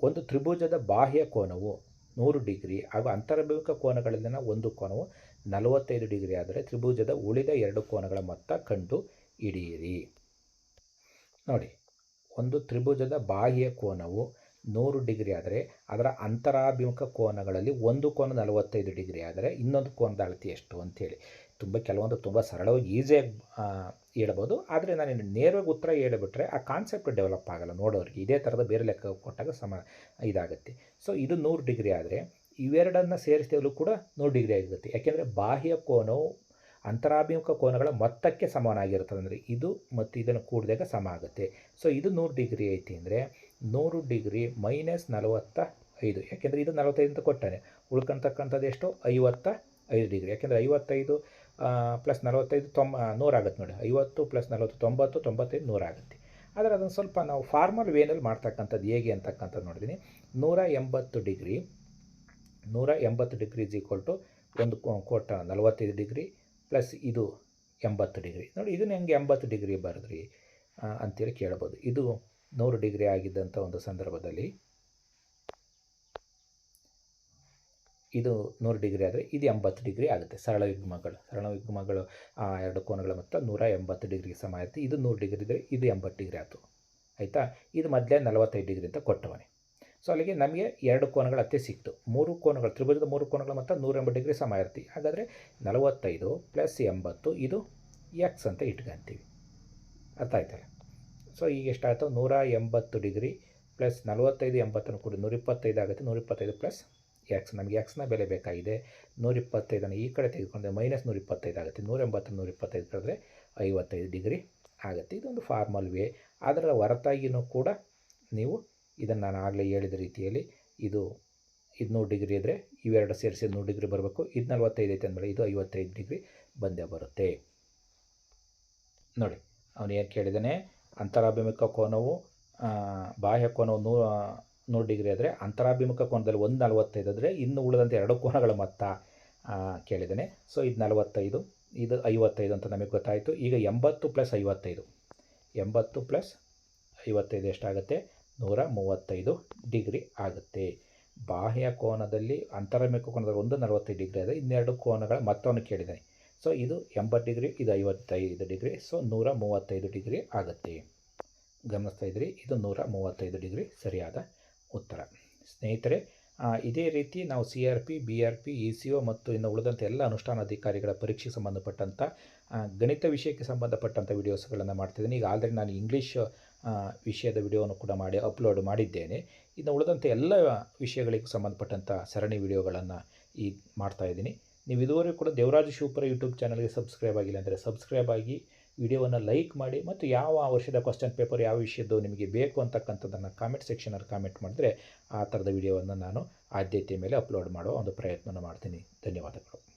ಒಂದು ತ್ರಿಭುಜದ ಬಾಹ್ಯ ಕೋನವು ನೂರು ಡಿಗ್ರಿ ಹಾಗೂ ಅಂತರ್ಭಿಮುಖ ಕೋನಗಳಲ್ಲಿನ ಒಂದು ಕೋನವು ನಲವತ್ತೈದು ಡಿಗ್ರಿ ಆದರೆ ತ್ರಿಭುಜದ ಉಳಿದ ಎರಡು ಕೋನಗಳ ಮೊತ್ತ ಕಂಡು ಹಿಡಿಯಿರಿ. ನೋಡಿ, ಒಂದು ತ್ರಿಭುಜದ ಬಾಹ್ಯ ಕೋನವು ನೂರು ಡಿಗ್ರಿ ಆದರೆ ಅದರ ಅಂತರಾಭಿಮುಖ ಕೋನಗಳಲ್ಲಿ ಒಂದು ಕೋನ ನಲವತ್ತೈದು ಡಿಗ್ರಿ ಆದರೆ ಇನ್ನೊಂದು ಕೋನದ ಅಳತೆ ಎಷ್ಟು ಅಂಥೇಳಿ. ತುಂಬ ಕೆಲವೊಂದು ತುಂಬ ಸರಳವಾಗಿ ಈಸಿಯಾಗಿ ಹೇಳ್ಬೋದು. ಆದರೆ ನಾನು ನೇರವಾಗಿ ಉತ್ತರ ಹೇಳಿಬಿಟ್ರೆ ಆ ಕಾನ್ಸೆಪ್ಟ್ ಡೆವಲಪ್ ಆಗಲ್ಲ ನೋಡೋರಿಗೆ. ಇದೇ ಥರದ ಬೇರೆ ಲೆಕ್ಕ ಕೊಟ್ಟಾಗ ಸಮ, ಇದಾಗುತ್ತೆ. ಸೊ ಇದು ನೂರು ಡಿಗ್ರಿ ಆದರೆ ಇವೆರಡನ್ನು ಸೇರಿಸಿದಾಗಲೂ ಕೂಡ ನೂರು ಡಿಗ್ರಿ ಆಗಿರುತ್ತೆ ಯಾಕೆಂದರೆ ಬಾಹ್ಯ ಕೋನವು ಅಂತರಾಭಿಮುಖ ಕೋನಗಳ ಮೊತ್ತಕ್ಕೆ ಸಮಾನಾಗಿರ್ತದೆ ಅಂದರೆ ಇದು ಮತ್ತು ಇದನ್ನು ಕೂಡಿದಾಗ ಸಮ ಆಗುತ್ತೆ. ಸೊ ಇದು ನೂರು ಡಿಗ್ರಿ ಐತಿ ಅಂದರೆ ನೂರು ಡಿಗ್ರಿ ಮೈನಸ್ ನಲವತ್ತ ಐದು ಯಾಕೆಂದರೆ ಇದು ನಲವತ್ತೈದು ಅಂತ ಕೊಟ್ಟಾನೆ. ಉಳ್ಕೊಂತಕ್ಕಂಥದ್ದು ಎಷ್ಟು? ಐವತ್ತ ಐದು ಡಿಗ್ರಿ. ಯಾಕೆಂದರೆ ಐವತ್ತೈದು ಪ್ಲಸ್ ನಲವತ್ತೈದು ತೊಂಬ ನೂರಾಗುತ್ತೆ ನೋಡಿ. ಐವತ್ತು ಪ್ಲಸ್ ನಲವತ್ತು, ತೊಂಬತ್ತು, ತೊಂಬತ್ತೈದು ನೂರಾಗುತ್ತೆ ಆದರೆ ಅದನ್ನು ಸ್ವಲ್ಪ ನಾವು ಫಾರ್ಮಲ್ ವೇನಲ್ಲಿ ಮಾಡ್ತಕ್ಕಂಥದ್ದು ಹೇಗೆ ಅಂತಕ್ಕಂಥದ್ದು ನೋಡಿದ್ದೀನಿ ನೂರ ಎಂಬತ್ತು ಡಿಗ್ರಿ, ನೂರ ಎಂಬತ್ತು ಡಿಗ್ರಿ ಇಸ್ ಈಕ್ವಲ್ ಟು ಒಂದು ಕೋಟ ನಲವತ್ತೈದು ಡಿಗ್ರಿ ಪ್ಲಸ್ ಇದು ಎಂಬತ್ತು ಡಿಗ್ರಿ. ನೋಡಿ, ಇದನ್ನು ಹೆಂಗೆ ಎಂಬತ್ತು ಡಿಗ್ರಿ ಬರೆದ್ರಿ ಅಂತೇಳಿ ಕೇಳ್ಬೋದು. ಇದು ನೂರು ಡಿಗ್ರಿ ಆಗಿದ್ದಂಥ ಒಂದು ಸಂದರ್ಭದಲ್ಲಿ ಇದು ನೂರು ಡಿಗ್ರಿ ಆದರೆ ಇದು ಎಂಬತ್ತು ಡಿಗ್ರಿ ಆಗುತ್ತೆ. ಸರಳ ಯುಗ್ಮಗಳು ಸರಳ ಯುಗ್ಮಗಳು ಆ ಎರಡು ಕೋನಗಳ ಮೊತ್ತ ನೂರ ಎಂಬತ್ತು ಡಿಗ್ರಿಗೆ ಸಮ ಆಯಿತು. ಇದು ನೂರು ಡಿಗ್ರಿ ಇದ್ದರೆ ಇದು ಎಂಬತ್ತು ಡಿಗ್ರಿ ಆಯಿತು. ಆಯಿತಾ? ಇದು ಮೊದಲೇ ನಲವತ್ತೈದು ಡಿಗ್ರಿ ಅಂತ ಕೊಟ್ಟವನೇ. ಸೊ, ಅಲ್ಲಿಗೆ ನಮಗೆ ಎರಡು ಕೋನಗಳ ಅತ್ತೆ ಸಿಕ್ತು. ಮೂರು ಕೋನಗಳು, ತ್ರಿಭುಜದ ಮೂರು ಕೋನಗಳ ಮೊತ್ತ ನೂರ ಎಂಬತ್ತು ಡಿಗ್ರಿ ಸಮ ಇರ್ತಿ ಹಾಗಾದರೆ ನಲವತ್ತೈದು ಪ್ಲಸ್ ಎಂಬತ್ತು, ಇದು ಎಕ್ಸ್ ಅಂತ ಇಟ್ಕೊಂತೀವಿ. ಅರ್ಥ ಆಯ್ತಲ್ಲ? ಸೊ ಈಗ ಎಷ್ಟಾಯಿತು ನೂರ ಎಂಬತ್ತು ಡಿಗ್ರಿ ಪ್ಲಸ್ ನಲವತ್ತೈದು, ಎಂಬತ್ತನ್ನು ಕೂಡ ನೂರಿಪ್ಪತ್ತೈದು ಆಗುತ್ತೆ. ನೂರಿಪ್ಪತ್ತೈದು ಪ್ಲಸ್ ಎಕ್ಸ್ ನಮಗೆ ಎಕ್ಸ್ನ ಬೆಲೆ ಬೇಕಾಗಿದೆ. ನೂರಿಪ್ಪತ್ತೈದನ್ನು ಈ ಕಡೆ ತೆಗೆದುಕೊಂಡ್ರೆ ಮೈನಸ್ ನೂರಿಪ್ಪತ್ತೈದು ಆಗುತ್ತೆ. ನೂರ ಎಂಬತ್ತು ನೂರಿಪ್ಪತ್ತೈದು ಕಳೆದ್ರೆ ಐವತ್ತೈದು ಡಿಗ್ರಿ ಆಗುತ್ತೆ. ಇದೊಂದು ಫಾರ್ಮಲ್ ವೇ ಅದರ ಹೊರತಾಗಿಯೂ ಕೂಡ ನೀವು ಇದನ್ನು ನಾನು ಆಗಲೇ ಹೇಳಿದ ರೀತಿಯಲ್ಲಿ ಇದು ಇದು ನೂರು ಡಿಗ್ರಿ ಇದ್ದರೆ ಇವೆರಡು ಸೇರಿಸಿ ನೂರು ಡಿಗ್ರಿ ಬರಬೇಕು. ಇದು ನಲವತ್ತೈದು ಐತೆ ಅಂದಮೇಲೆ ಇದು ಐವತ್ತೈದು ಡಿಗ್ರಿ ಬಂದೇ ಬರುತ್ತೆ. ನೋಡಿ, ಅವನು ಏನು ಕೇಳಿದ್ದಾನೆ ಅಂತರಾಭಿಮುಖ ಕೋನವು ಬಾಹ್ಯ ಕೋನವು ನೂ, ನೂರು ಡಿಗ್ರಿ ಆದರೆ ಅಂತರಾಭಿಮುಖ ಕೋನದಲ್ಲಿ ಒಂದು ನಲವತ್ತೈದು ಆದರೆ ಇನ್ನು ಉಳಿದಂತೆ ಎರಡು ಕೋನಗಳ ಮೊತ್ತ ಕೇಳಿದ್ದೇನೆ. ಸೊ ಇದು ನಲವತ್ತೈದು, ಇದು ಐವತ್ತೈದು ಅಂತ ನಮಗೆ ಗೊತ್ತಾಯಿತು. ಈಗ ಎಂಬತ್ತು ಪ್ಲಸ್ ಐವತ್ತೈದು. ಎಂಬತ್ತು ಪ್ಲಸ್ ಐವತ್ತೈದು ಎಷ್ಟಾಗುತ್ತೆ? ನೂರ ಮೂವತ್ತೈದು ಡಿಗ್ರಿ ಆಗುತ್ತೆ. ಬಾಹ್ಯ ಕೋನದಲ್ಲಿ, ಅಂತರಾಭಿಮುಖ ಕೋನದಲ್ಲಿ ಒಂದು ನಲವತ್ತೈದು ಡಿಗ್ರಿ ಆದರೆ ಇನ್ನೆರಡು ಕೋನಗಳ ಮೊತ್ತವನ್ನು ಕೇಳಿದ್ದಾನೆ. ಸೊ ಇದು ಎಂಬತ್ತು ಡಿಗ್ರಿ, ಇದು ಐವತ್ತೈದು ಡಿಗ್ರಿ ಸೊ ನೂರ ಮೂವತ್ತೈದು ಡಿಗ್ರಿ ಆಗುತ್ತೆ. ಗಮನಿಸ್ತಾ ಇದ್ರಿ, ಇದು ನೂರ ಮೂವತ್ತೈದು ಡಿಗ್ರಿ ಸರಿಯಾದ ಉತ್ತರ. ಸ್ನೇಹಿತರೆ ಇದೇ ರೀತಿ ನಾವು C R P B R P E C O ಮತ್ತು ಇನ್ನು ಉಳಿದಂಥ ಎಲ್ಲ ಅನುಷ್ಠಾನ ಅಧಿಕಾರಿಗಳ ಪರೀಕ್ಷೆಗೆ ಸಂಬಂಧಪಟ್ಟಂಥ ಗಣಿತ ವಿಷಯಕ್ಕೆ ಸಂಬಂಧಪಟ್ಟಂಥ ವಿಡಿಯೋಸ್ಗಳನ್ನು ಮಾಡ್ತಿದ್ದೀನಿ. ಈಗ ಆಲ್ರೆಡಿ ನಾನು ಇಂಗ್ಲೀಷ್ ವಿಷಯದ ವಿಡಿಯೋವನ್ನು ಕೂಡ ಮಾಡಿ ಅಪ್ಲೋಡ್ ಮಾಡಿದ್ದೇನೆ. ಇನ್ನು ಉಳಿದಂಥ ಎಲ್ಲ ವಿಷಯಗಳಿಗೆ ಸಂಬಂಧಪಟ್ಟಂಥ ಸರಣಿ ವಿಡಿಯೋಗಳನ್ನು ಈಗ ಮಾಡ್ತಾಯಿದ್ದೀನಿ ನೀವು ಇದುವರೆಗೂ ಕೂಡ ದೇವರಾಜ ಶಿವಪುರ ಯೂಟ್ಯೂಬ್ ಚಾನಲ್ಗೆ ಸಬ್ಸ್ಕ್ರೈಬ್ ಆಗಿಲ್ಲ ಅಂದರೆ ಸಬ್ಸ್ಕ್ರೈಬ್ ಆಗಿ ವಿಡಿಯೋವನ್ನು ಲೈಕ್ ಮಾಡಿ ಮತ್ತು ಯಾವ ವರ್ಷದ ಕ್ವಶನ್ ಪೇಪರ್ ಯಾವ ವಿಷಯದ್ದು ನಿಮಗೆ ಬೇಕು ಅಂತಕ್ಕಂಥದ್ದನ್ನು ಕಾಮೆಂಟ್ ಸೆಕ್ಷನಲ್ಲಿ ಕಾಮೆಂಟ್ ಮಾಡಿದ್ರೆ ಆ ಥರದ ವಿಡಿಯೋವನ್ನು ನಾನು ಆದ್ಯತೆ ಮೇಲೆ ಅಪ್ಲೋಡ್ ಮಾಡುವ ಒಂದು ಪ್ರಯತ್ನ ಮಾಡ್ತೀನಿ. ಧನ್ಯವಾದಗಳು.